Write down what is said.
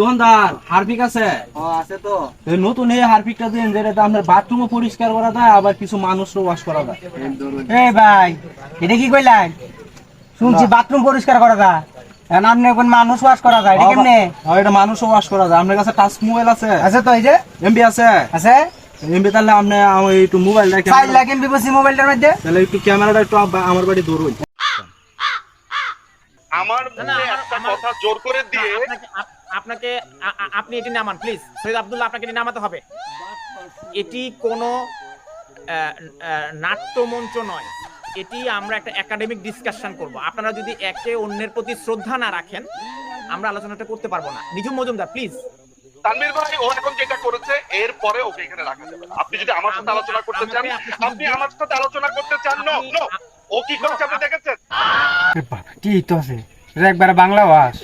দোকানদার হারপিক আছে? আছে তো। নতুন এই হারপিকটা দিন যেটা আপনার বাথরুমও পরিষ্কার করা যায় আবার কিছু মানুষও ওয়াশ করা যায়। এই ভাই এটা কি কইলেন? শুনছি বাথরুম পরিষ্কার করা যায়। আপনি কোন মানুষ ওয়াশ করা যায় এটা কেমনে? এটা মানুষও ওয়াশ করা যায়। আপনার কাছে টাচ মোবাইল আছে? আছে তো এই যে? এমবি আছে? আছে? এমবি তাহলে আপনি একটু মোবাইলটা চার লাখ এমবি বসি মোবাইলটার মধ্যে। তাহলে একটু ক্যামেরাটা একটু আমার বাড়ি ধরুন আমার মুখে একটা কথা জোর করে দিয়ে আপনাকে আপনি এটি নামান প্লিজ সৈয়দ আব্দুল্লাহ আপনাকে এটি নামাতে হবে। এটি কোনো নাট্যমঞ্চ নয়। এটি আমরা একটা একাডেমিক ডিসকাশন করব। আপনারা যদি একে অন্যের প্রতি শ্রদ্ধা না রাখেন আমরা আলোচনাটা করতে পারব না। নিজুম মজুমদার প্লিজ তানভীর ভাই ও এখন যেটা করেছে এর পরে ওকে এখানে রাখা যাবে না। আপনি যদি আমার সাথে আলোচনা করতে চান আপনি। আমার সাথে আলোচনা করতে চান নো নো ও কি করছে আপনি দেখেছেন? কি তো আছে। একবারে বাংলা ওয়াশ